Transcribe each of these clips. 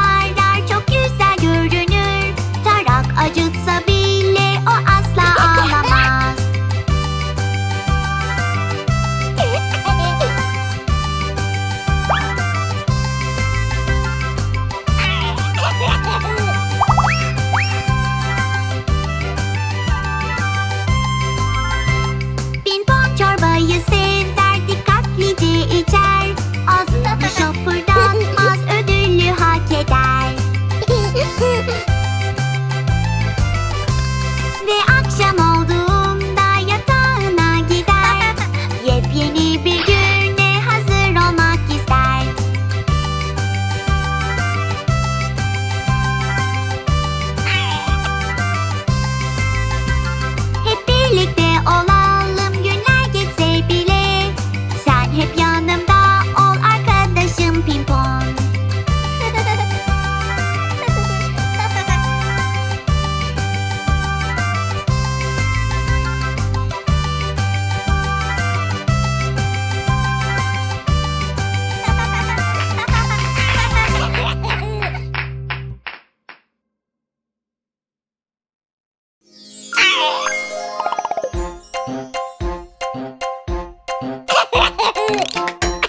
bye.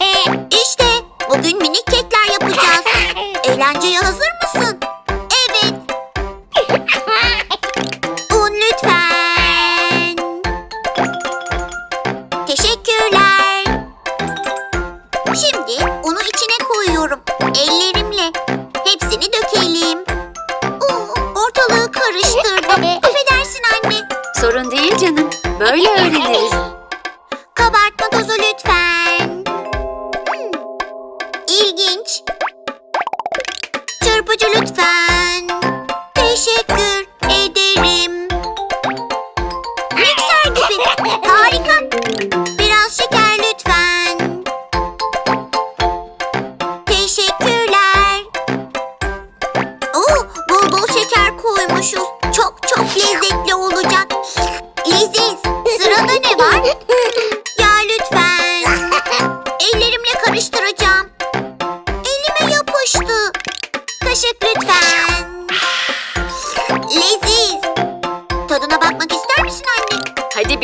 Ee, işte bugün minik kekler yapacağız. Eğlenceye hazır Böyle öğreniriz. Kabartma tozu lütfen. Hmm. İlginç. Çırpıcı lütfen. Teşekkür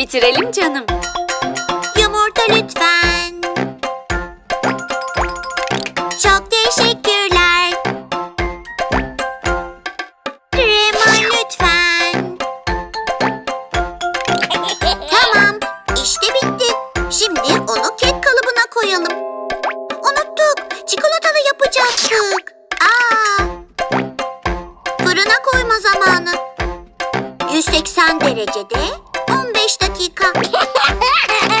Hadi bitirelim canım. Yumurta lütfen. Çok teşekkürler. Krema lütfen. tamam, işte bitti. Şimdi onu kek kalıbına koyalım. Unuttuk, çikolatalı yapacaktık. Aa! Fırına koyma zamanı. 180 derecede 15 dakika.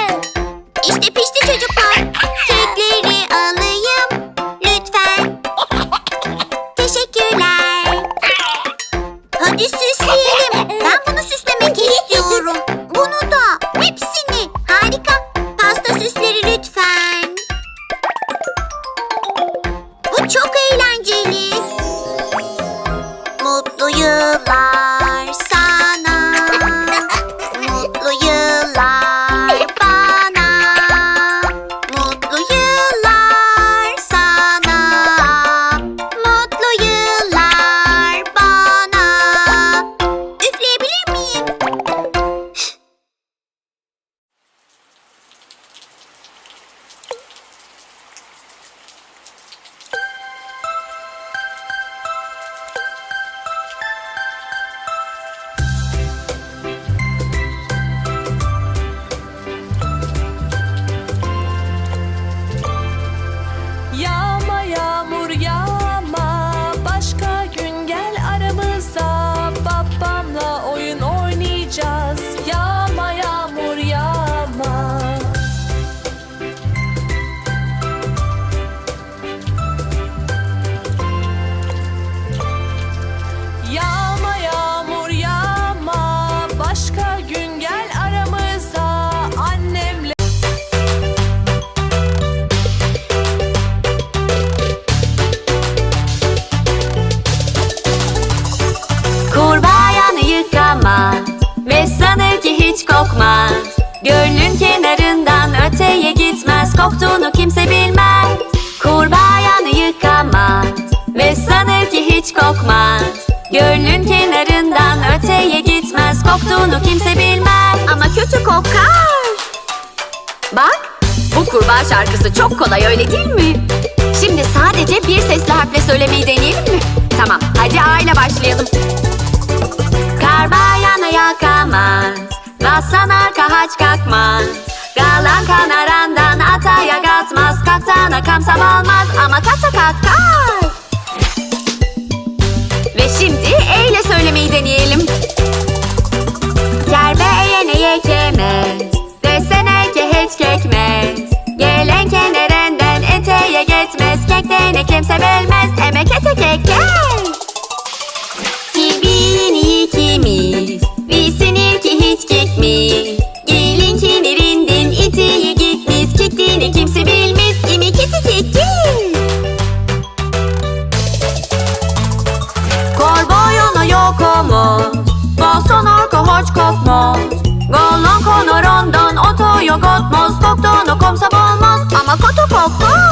kokmaz. Gölün kenarından öteye gitmez, koktuğunu kimse bilmez. Kurbağanı yıkamaz ve sanır ki hiç kokmaz. Gölün kenarından öteye gitmez, koktuğunu kimse bilmez. Ama kötü kokar. Bak, bu kurbağa şarkısı çok kolay öyle değil mi? Şimdi sadece bir sesli harfle söylemeyi deneyelim mi? Tamam, hadi A ile başlayalım. Karbağana yakamaz Bassan arka haç kalkmaz. Galan kanarandan ataya katmaz Kaktana kamsam olmaz ama kata katkar Ve şimdi E ile söylemeyi deneyelim. Kerbe eğene yekemez. Desene ki hiç kekmez. Gelen kenarından eteye gitmez Kekten kimse bilmez Emek ete kekler Kirbini otmaz Koktuğunu komsa olmaz. Ama koto kokmaz